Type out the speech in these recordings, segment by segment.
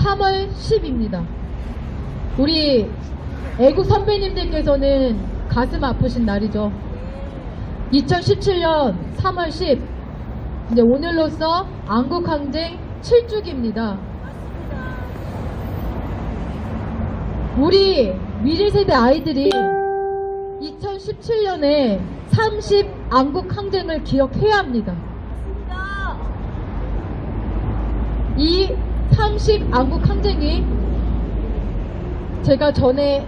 3월 10입니다. 우리 애국 선배님들께서는 가슴 아프신 날이죠. 2017년 3월 10. 이제 오늘로써 안국항쟁 7주기입니다. 우리 미래 세대 아이들이 2017년에 30 안국 항쟁을 기억해야 합니다. 이 30 안국 항쟁이 제가 전에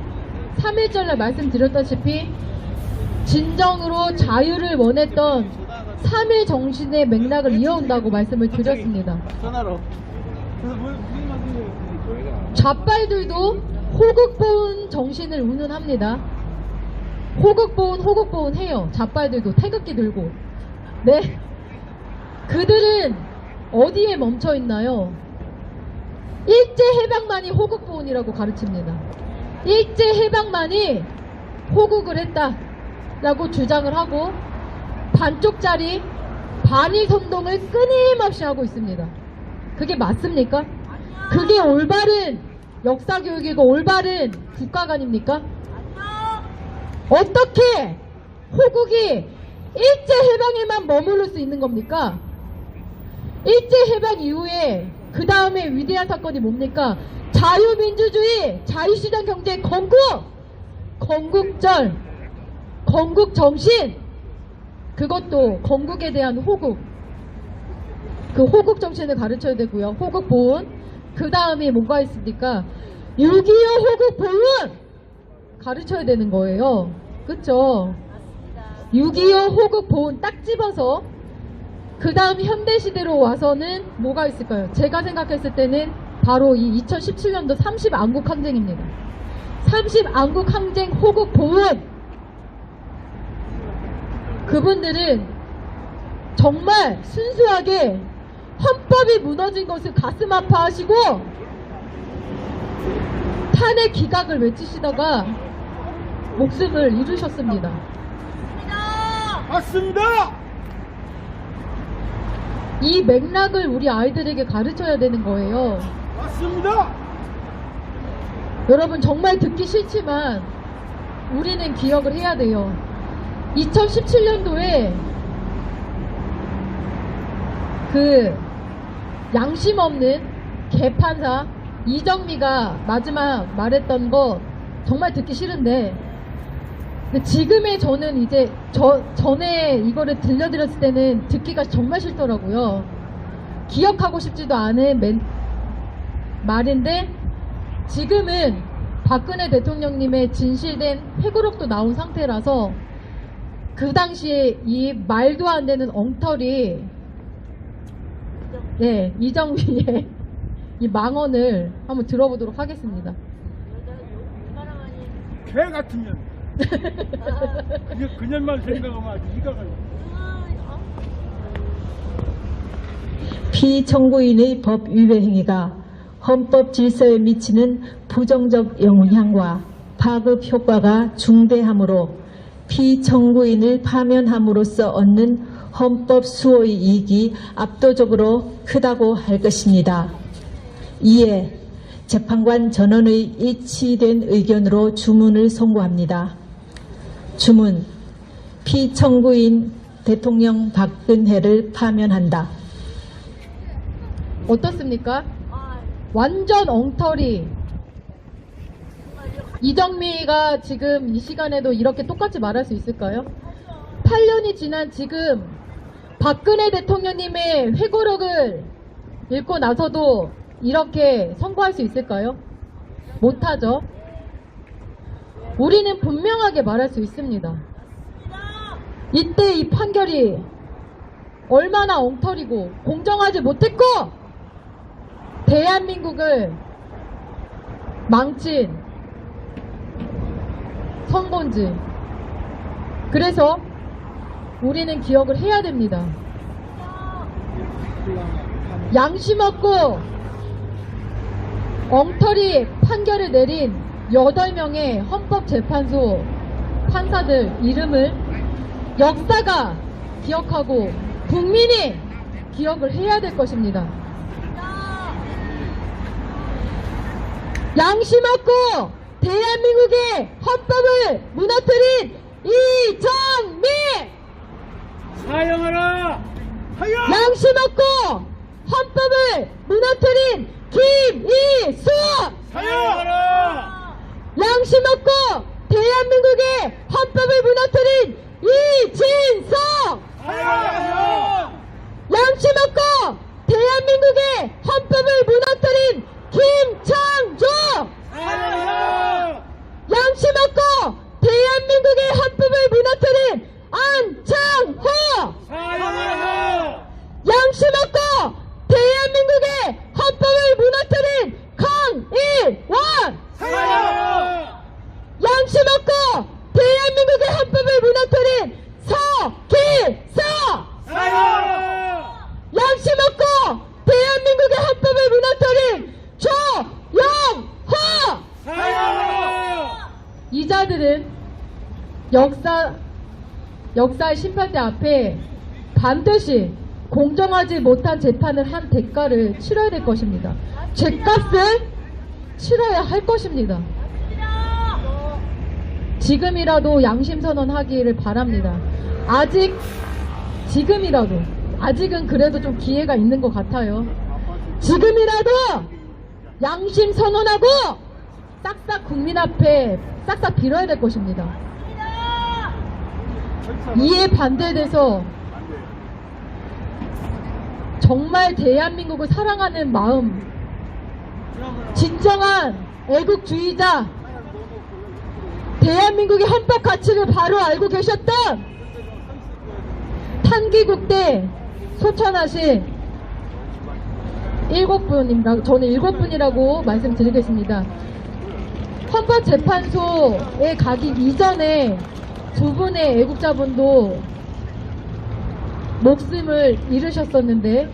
3일전에 말씀드렸다시피 진정으로 자유를 원했던 3일 정신의 맥락을 이어온다고 말씀을 드렸습니다. 그래서 뭐? 좌빨들도 호국보훈 정신을 운운합니다. 호국보훈, 호국보훈 해요. 좌빨들도 태극기 들고. 네. 그들은 어디에 멈춰 있나요? 일제해방만이 호국보훈이라고 가르칩니다. 일제해방만이 호국을 했다라고 주장을 하고 반쪽짜리 반일 선동을 끊임없이 하고 있습니다. 그게 맞습니까? 그게 올바른 역사 교육이고 올바른 국가관입니까? 어떻게 호국이 일제 해방에만 머무를 수 있는 겁니까? 일제 해방 이후에 그 다음에 위대한 사건이 뭡니까? 자유민주주의, 자유시장 경제 건국, 건국절, 건국 정신, 그것도 건국에 대한 호국, 그 호국 정신을 가르쳐야 되고요. 호국 보훈. 그 다음에 뭐가 있습니까? 6.25 호국 보훈! 가르쳐야 되는 거예요. 그쵸? 6.25 호국 보훈 딱 집어서 그 다음 현대시대로 와서는 뭐가 있을까요? 제가 생각했을 때는 바로 이 2017년도 30 안국 항쟁입니다. 30 안국 항쟁 호국 보훈! 그분들은 정말 순수하게 헌법이 무너진 것을 가슴 아파하시고 탄핵 기각을 외치시다가 목숨을 잃으셨습니다. 맞습니다! 이 맥락을 우리 아이들에게 가르쳐야 되는 거예요. 맞습니다! 여러분 정말 듣기 싫지만 우리는 기억을 해야 돼요. 2017년도에 그 양심 없는 개판사 이정미가 마지막 말했던 거 정말 듣기 싫은데 근데 지금의 저는 이제 저 전에 이거를 들려드렸을 때는 듣기가 정말 싫더라고요. 기억하고 싶지도 않은 멘- 말인데 지금은 박근혜 대통령님의 진실된 회고록도 나온 상태라서 그 당시에 이 말도 안 되는 엉터리 네 이정미의 이 망언을 한번 들어보도록 하겠습니다. 개 같으면. 그냥, 그년만 생각하면 이가 가요. 피청구인의 법 위배 행위가 헌법 질서에 미치는 부정적 영향과 파급 효과가 중대하므로 피청구인을 파면함으로써 얻는 헌법 수호의 이익이 압도적으로 크다고 할 것입니다. 이에 재판관 전원의 일치된 의견으로 주문을 선고합니다. 주문 피청구인 대통령 박근혜를 파면한다. 어떻습니까? 완전 엉터리. 이정미가 지금 이 시간에도 이렇게 똑같이 말할 수 있을까요? 8년이 지난 지금 박근혜 대통령님의 회고록을 읽고 나서도 이렇게 선고할 수 있을까요? 못하죠. 우리는 분명하게 말할 수 있습니다. 이때 이 판결이 얼마나 엉터리고 공정하지 못했고 대한민국을 망친 선본지. 그래서 우리는 기억을 해야 됩니다. 양심 없고 엉터리 판결을 내린 8명의 헌법재판소 판사들 이름을 역사가 기억하고 국민이 기억을 해야 될 것입니다. 양심 없고 대한민국의 헌법을 무너뜨린 이정미 사형하라! 사형! 양심 없고 헌법을 무너뜨린 김이수 사형하라! 양심 없고 대한민국의 헌법을 무너뜨린 사형하라! 양심 없고 대한민국의 헌법을 무너뜨린 김창조! 양심 없고 대한민국의 헌법을 무너뜨린 안창호! 양심 없고 대한민국의 헌법을 무너뜨린 강일원 사형하라! 양심 없고 대한민국의 헌법을 무너뜨린 서기서 사형하라! 양심 없고 대한민국의 헌법을 무너뜨린 조영호 사형하라! 이 자들은 역사 역사의 심판대 앞에 반드시 공정하지 못한 재판을 한 대가를 치러야 될 것입니다. 죄값을 치러야 할 것입니다. 지금이라도 양심 선언하기를 바랍니다. 아직 지금이라도 아직은 그래도 좀 기회가 있는 것 같아요. 지금이라도 양심 선언하고 싹싹 국민 앞에 싹싹 빌어야 될 것입니다. 이에 반대돼서 정말 대한민국을 사랑하는 마음, 진정한 애국주의자, 대한민국의 헌법 가치를 바로 알고 계셨던 탄기국대 소천하신 일곱 분이라고 저는 일곱 분이라고 말씀드리겠습니다. 헌법재판소에 가기 이전에 두 분의 애국자분도 목숨을 잃으셨었는데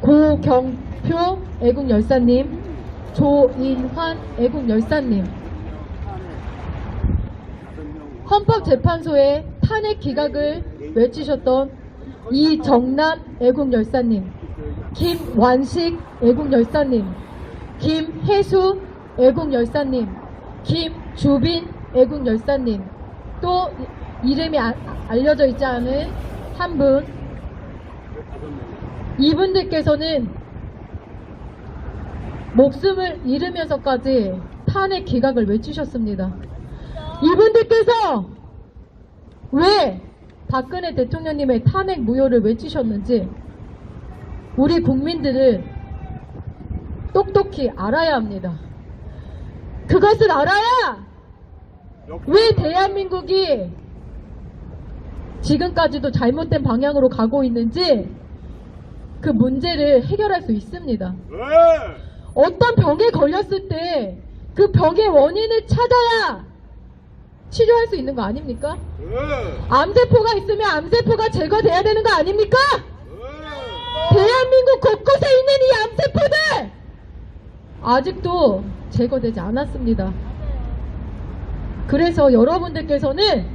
고경표 애국열사님, 조인환 애국열사님 헌법재판소에 탄핵 기각을 외치셨던 이정남 애국열사님, 김완식 애국열사님, 김혜수 애국열사님, 김주빈 애국열사님, 또 이름이 아- 알려져 있지 않은 한 분, 이분들께서는 목숨을 잃으면서까지 탄핵 기각을 외치셨습니다. 이분들께서 왜 박근혜 대통령님의 탄핵 무효를 외치셨는지 우리 국민들은 똑똑히 알아야 합니다. 그것을 알아야 왜 대한민국이 지금까지도 잘못된 방향으로 가고 있는지 그 문제를 해결할 수 있습니다. 어떤 병에 걸렸을 때 그 병의 원인을 찾아야 치료할 수 있는 거 아닙니까? 암세포가 있으면 암세포가 제거돼야 되는 거 아닙니까? 대한민국 곳곳에 있는 이 암세포들 아직도 제거되지 않았습니다. 그래서 여러분들께서는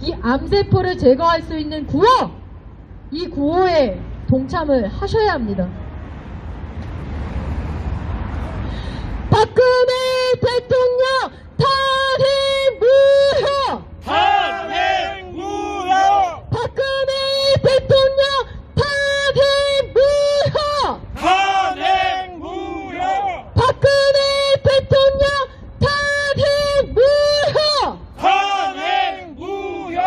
이 암세포를 제거할 수 있는 구호, 이 구호에 동참을 하셔야 합니다. 박근혜 대통령 탄핵 무효! 탄핵 무효! 박근혜 대통령 탄핵 무효! 탄핵 무효! 박근혜 대통령 탄핵 무효! 탄핵 무효!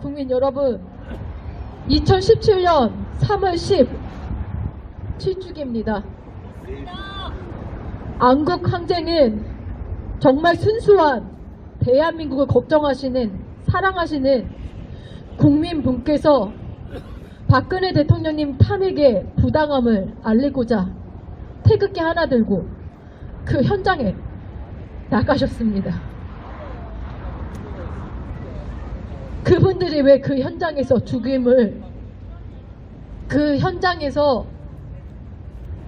국민 여러분, 2017년 3월 10 7주기입니다. 안국 항쟁은 정말 순수한 대한민국을 걱정하시는 사랑하시는 국민분께서 박근혜 대통령님 탄핵의 부당함을 알리고자 태극기 하나 들고 그 현장에 나가셨습니다. 그분들이 왜 그 현장에서 죽임을 그 현장에서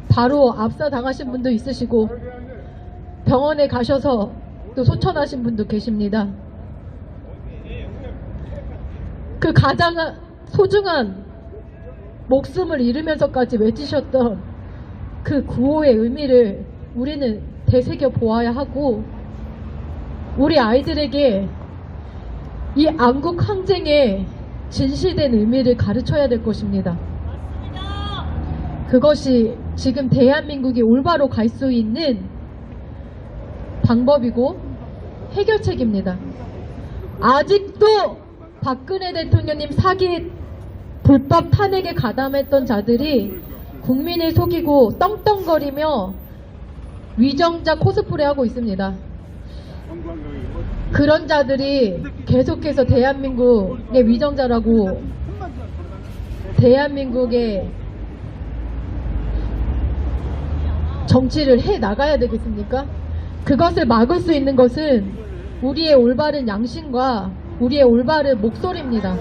바로 압사당하신 분도 있으시고 병원에 가셔서 또 소천하신 분도 계십니다. 그 가장 소중한 목숨을 잃으면서까지 외치셨던 그 구호의 의미를 우리는 되새겨 보아야 하고 우리 아이들에게 이 안국 항쟁의 진실된 의미를 가르쳐야 될 것입니다. 그것이 지금 대한민국이 올바로 갈 수 있는 방법이고 해결책입니다. 아직도 박근혜 대통령님 사기 불법 탄핵에 가담했던 자들이 국민을 속이고 떵떵거리며 위정자 코스프레 하고 있습니다. 그런 자들이 계속해서 대한민국의 위정자라고 대한민국의 정치를 해 나가야 되겠습니까? 그것을 막을 수 있는 것은 우리의 올바른 양심과 우리의 올바른 목소리입니다.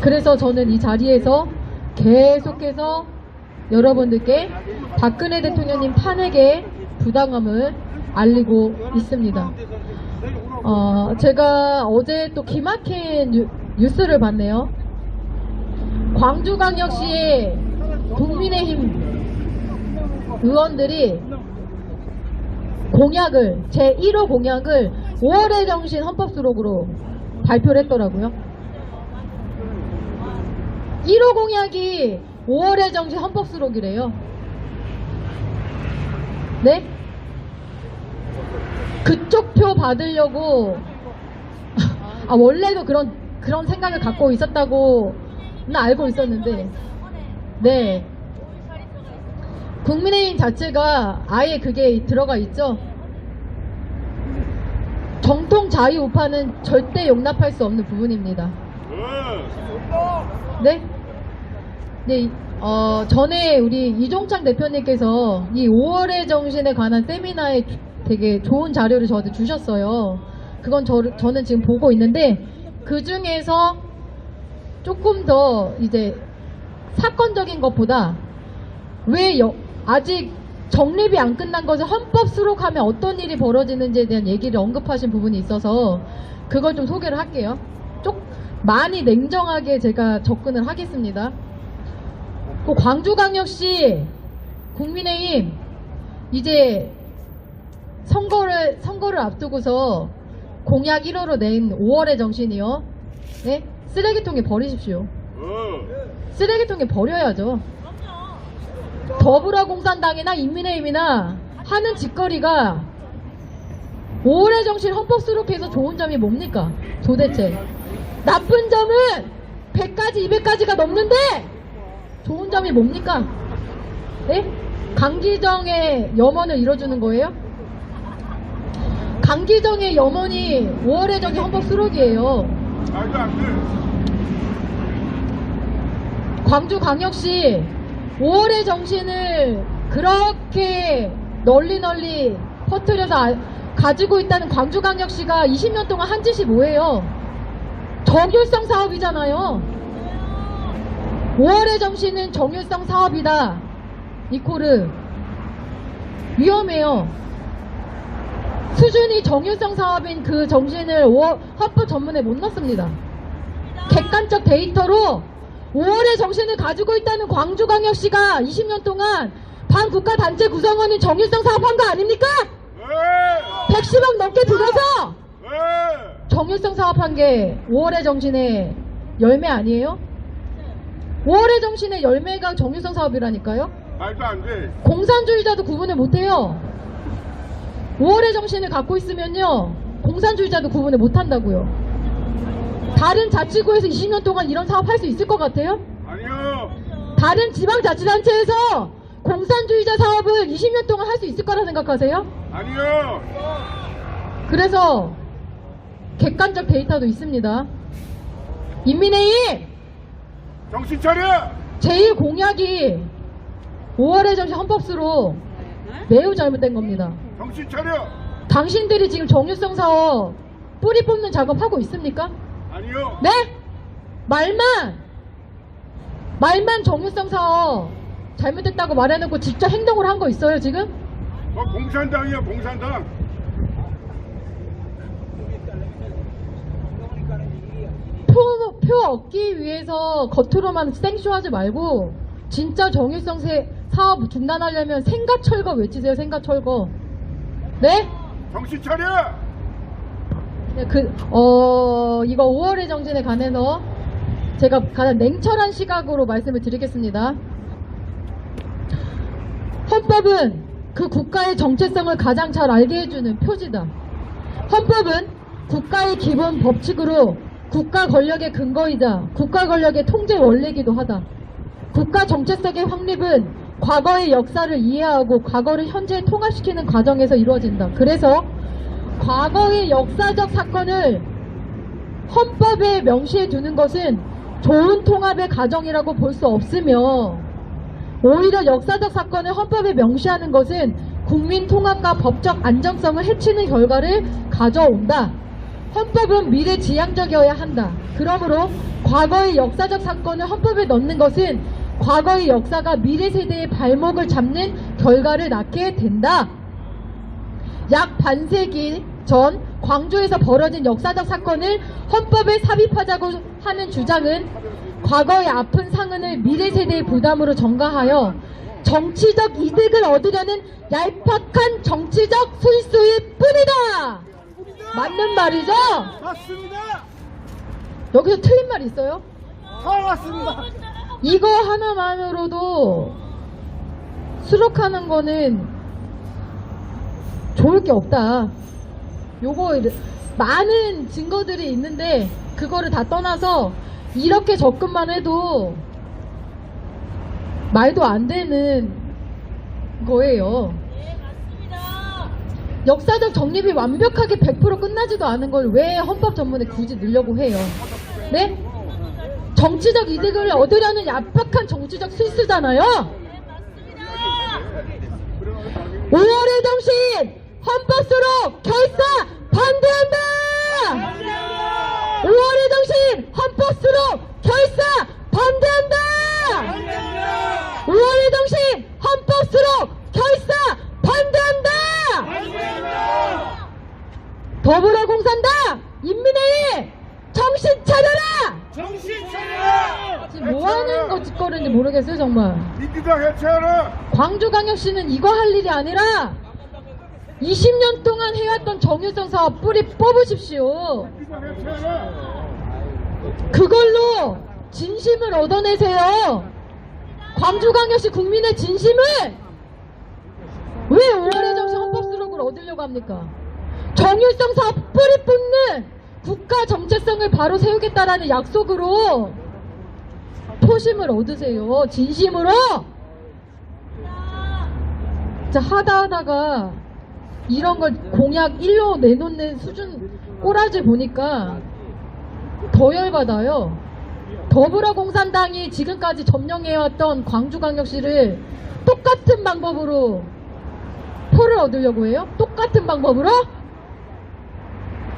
그래서 저는 이 자리에서 계속해서 여러분들께 박근혜 대통령님 탄핵의 부당함을 알리고 있습니다. 어, 제가 어제 또 기막힌 뉴, 뉴스를 봤네요. 광주광역시의 국민의힘 의원들이 공약을 제 1호 공약을 5월의 정신 헌법 수록으로 발표를 했더라고요. 1호 공약이 5월의 정신 헌법 수록이래요. 네? 그쪽 표 받으려고 아 원래도 그런 그런 생각을 갖고 있었다고 나 알고 있었는데 네 국민의힘 자체가 아예 그게 들어가 있죠. 정통 자유 우파는 절대 용납할 수 없는 부분입니다. 네? 네, 이- 어, 전에 우리 이종창 대표님께서 이 5월의 정신에 관한 세미나에 주- 되게 좋은 자료를 저한테 주셨어요. 그건 저, 저는 지금 보고 있는데, 그 중에서 조금 더 이제 사건적인 것보다 왜 여- 아직 정립이 안 끝난 것을 헌법 수록하면 어떤 일이 벌어지는지에 대한 얘기를 언급하신 부분이 있어서 그걸 좀 소개를 할게요. 쪽 많이 냉정하게 제가 접근을 하겠습니다. 그 광주광역시 국민의힘 이제 선거를 선거를 앞두고서 공약 1호로 낸 5월의 정신이요. 네? 쓰레기통에 버리십시오. 쓰레기통에 버려야죠. 더불어공산당이나 인민의힘이나 하는 짓거리가 5월의 정신 헌법 수록해서 좋은 점이 뭡니까? 도대체 나쁜 점은 100가지 200가지가 넘는데 좋은 점이 뭡니까? 네? 강기정의 염원을 이뤄주는 거예요? 강기정의 염원이 5월의 정신 헌법 수록이에요. 말도 안 돼. 광주광역시 5월의 정신을 그렇게 널리 널리 퍼뜨려서 아- 가지고 있다는 광주광역시가 20년 동안 한 짓이 뭐예요? 정율성 사업이잖아요. 5월의 정신은 정율성 사업이다. 이코르 위험해요. 수준이 정율성 사업인 그 정신을 5월 헌법 전문에 못 넣습니다. 객관적 데이터로 5월의 정신을 가지고 있다는 광주광역시가 20년 동안 반국가 단체 구성원인 정일성 사업한 거 아닙니까? 왜? 110억 넘게 들어서 왜? 정일성 사업한 게 5월의 정신의 열매 아니에요? 5월의 정신의 열매가 정일성 사업이라니까요? 말도 안 돼. 공산주의자도 구분을 못해요. 5월의 정신을 갖고 있으면요, 공산주의자도 구분을 못한다고요. 다른 자치구에서 20년 동안 이런 사업 할 수 있을 것 같아요? 아니요. 다른 지방자치단체에서 공산주의자 사업을 20년 동안 할 수 있을 거라 생각하세요? 아니요. 그래서 객관적 데이터도 있습니다. 인민회의 정신 차려. 제일 공약이 5월의 정신 헌법수로 매우 잘못된 겁니다. 정신 차려. 당신들이 지금 정유성 사업 뿌리 뽑는 작업 하고 있습니까? 아니요. 네? 말만 말만 정유성 사업 잘못됐다고 말해놓고 직접 행동을 한 거 있어요 지금? 뭐 공산당이야 공산당. 표, 표 얻기 위해서 겉으로만 생쇼하지 말고 진짜 정일성 세- 사업 중단하려면 생가철거 외치세요 생가철거 네? 정신 차려! 네, 그, 어, 이거 5월의 정신에 관해서 제가 가장 냉철한 시각으로 말씀을 드리겠습니다. 헌법은 그 국가의 정체성을 가장 잘 알게 해주는 표지다. 헌법은 국가의 기본 법칙으로 국가 권력의 근거이자 국가 권력의 통제 원리이기도 하다. 국가 정체성의 확립은 과거의 역사를 이해하고 과거를 현재에 통합시키는 과정에서 이루어진다. 그래서 과거의 역사적 사건을 헌법에 명시해 두는 것은 좋은 통합의 과정이라고 볼 수 없으며 오히려 역사적 사건을 헌법에 명시하는 것은 국민 통합과 법적 안정성을 해치는 결과를 가져온다. 헌법은 미래 지향적이어야 한다. 그러므로 과거의 역사적 사건을 헌법에 넣는 것은 과거의 역사가 미래 세대의 발목을 잡는 결과를 낳게 된다. 약 반세기 전 광주에서 벌어진 역사적 사건을 헌법에 삽입하자고 하는 주장은 과거의 아픈 상흔을 미래 세대의 부담으로 전가하여 정치적 이득을 얻으려는 얄팍한 정치적 술수일 뿐이다. 맞는 말이죠? 맞습니다! 여기서 틀린 말 있어요? 다 맞습니다! 이거 하나만으로도 수록하는 거는 좋을 게 없다. 요거 많은 증거들이 있는데 그거를 다 떠나서 이렇게 접근만 해도 말도 안 되는 거예요. 역사적 정립이 완벽하게 100% 끝나지도 않은 걸 왜 헌법 전문에 굳이 넣으려고 해요? 네? 정치적 이득을 얻으려는 얄팍한 정치적 실수잖아요. 5월의 정신 헌법 수록 결사 반대한다. 5월의 정신 헌법 수록 결사 반대한다. 5월의 정신 헌법 수록 결사 반대한다. 더불어공산 모르겠어요 정말. 민주당 해체하라! 광주광역시는 이거 할 일이 아니라 20년 동안 해왔던 정유성 사업 뿌리 뽑으십시오. 민주당 해체하라! 그걸로 진심을 얻어내세요. 광주광역시 국민의 진심을 왜 5월의 정신 헌법 수록을 얻으려고 합니까? 정유성 사업 뿌리 뽑는 국가 정체성을 바로 세우겠다라는 약속으로 표심을 얻으세요. 진심으로. 진짜 하다 하다가 이런 걸 공약 1로 내놓는 수준 꼬라지 보니까 더 열받아요. 더불어공산당이 지금까지 점령해왔던 광주광역시를 똑같은 방법으로 표를 얻으려고 해요? 똑같은 방법으로?